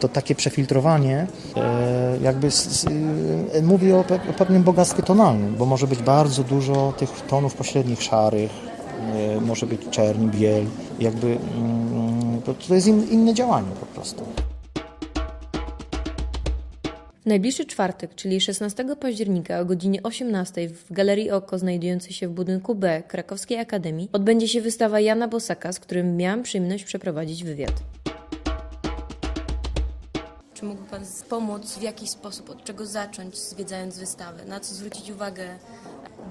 to takie przefiltrowanie e, jakby e, mówi o, pe, o pewnym bogactwie tonalnym, bo może być bardzo dużo tych tonów pośrednich szarych, e, może być czerń, biel, jakby mm, to, jest in, inne działanie po prostu. Najbliższy czwartek, czyli 16 października o godzinie 18 w Galerii Oko znajdującej się w budynku B Krakowskiej Akademii odbędzie się wystawa Jana Bosaka, z którym miałam przyjemność przeprowadzić wywiad. Czy mógłby Pan pomóc w jakiś sposób, od czego zacząć zwiedzając wystawę? Na co zwrócić uwagę?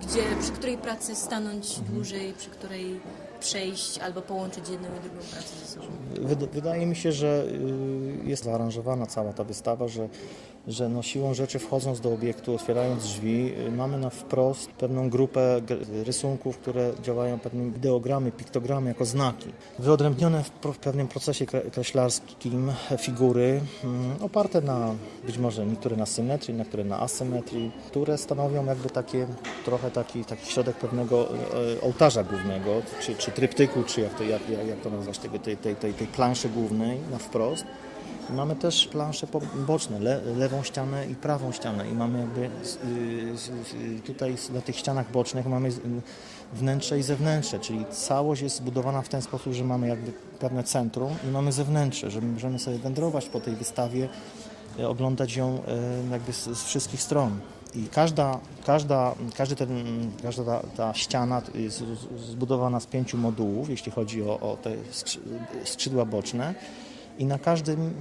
Gdzie, przy której pracy stanąć dłużej, przy której przejść albo połączyć jedną i drugą pracę ze sobą? Wyd- Wydaje mi się, że y, jest zaaranżowana cała ta wystawa, że, że no siłą rzeczy wchodząc do obiektu, otwierając drzwi, y, mamy na wprost pewną grupę rysunków, które działają pewnym ideogramy, piktogramy jako znaki. Wyodrębnione w, pewnym procesie kre- kreślarskim figury, mm, oparte na być może niektóre na symetrii, niektóre na asymetrii, które stanowią jakby takie trochę taki, taki środek pewnego e, ołtarza głównego, czy, czy tryptyku, czy jak to, jak, jak to nazwać, tego, tej, tej, tej, tej planszy głównej na wprost. Mamy też plansze boczne, le, lewą ścianę i prawą ścianę. I mamy jakby y, y, tutaj na tych ścianach bocznych mamy wnętrze i zewnętrzne, czyli całość jest zbudowana w ten sposób, że mamy jakby pewne centrum i mamy zewnętrzne, że możemy sobie wędrować po tej wystawie, e, oglądać ją e, jakby z, z wszystkich stron. I każda, każda, każdy ten, każda ta, ta ściana jest zbudowana z pięciu modułów, jeśli chodzi o, o te skrzy- skrzydła boczne. I na, każdym,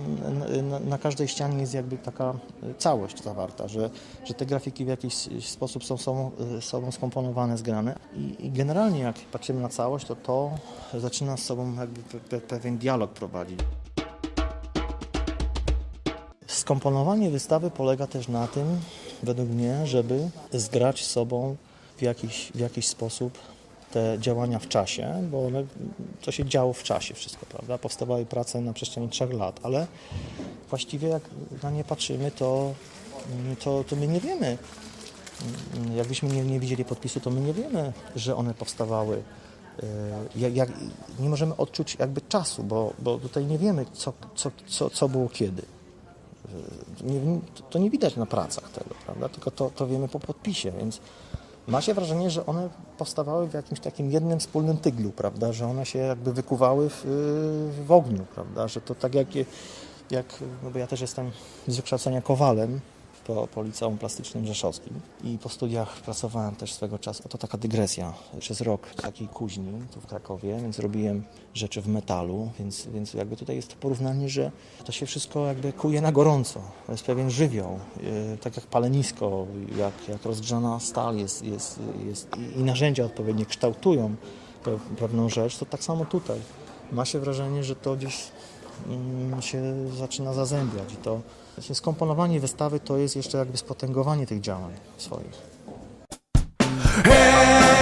na, na każdej ścianie jest jakby taka e, całość zawarta, że, że te grafiki w jakiś sposób są sobą, sobą skomponowane, zgrane. I, I generalnie jak patrzymy na całość, to to zaczyna z sobą jakby pe, pe, pewien dialog prowadzić. Skomponowanie wystawy polega też na tym, według mnie, żeby zgrać sobą w jakiś, w jakiś sposób te działania w czasie, bo one, to się działo w czasie wszystko, prawda? Powstawały prace na przestrzeni trzech lat, ale właściwie jak na nie patrzymy, to, to, to my nie wiemy, jakbyśmy nie, nie widzieli podpisu, to my nie wiemy, że one powstawały. e, Jak, jak, nie możemy odczuć jakby czasu, bo, bo tutaj nie wiemy, co, co, co, co było kiedy. E, Nie, to nie widać na pracach tego, prawda? Tylko to, to wiemy po podpisie, więc ma się wrażenie, że one powstawały w jakimś takim jednym wspólnym tyglu, prawda? Że one się jakby wykuwały w, w ogniu, prawda? Że to tak jak, jak no bo ja też jestem z wykształcenia kowalem po, po Liceum Plastycznym Rzeszowskim i po studiach pracowałem też swego czasu, to taka dygresja, przez rok w takiej kuźni tu w Krakowie, więc robiłem rzeczy w metalu, więc, więc jakby tutaj jest to porównanie, że to się wszystko jakby kuje na gorąco, to jest pewien żywioł, yy, tak jak palenisko, jak, jak rozgrzana stal jest, jest, jest i, i narzędzia odpowiednie kształtują pe, pewną rzecz, to tak samo tutaj. Ma się wrażenie, że to gdzieś się zaczyna zazębiać i to skomponowanie wystawy to jest jeszcze jakby spotęgowanie tych działań swoich. Ese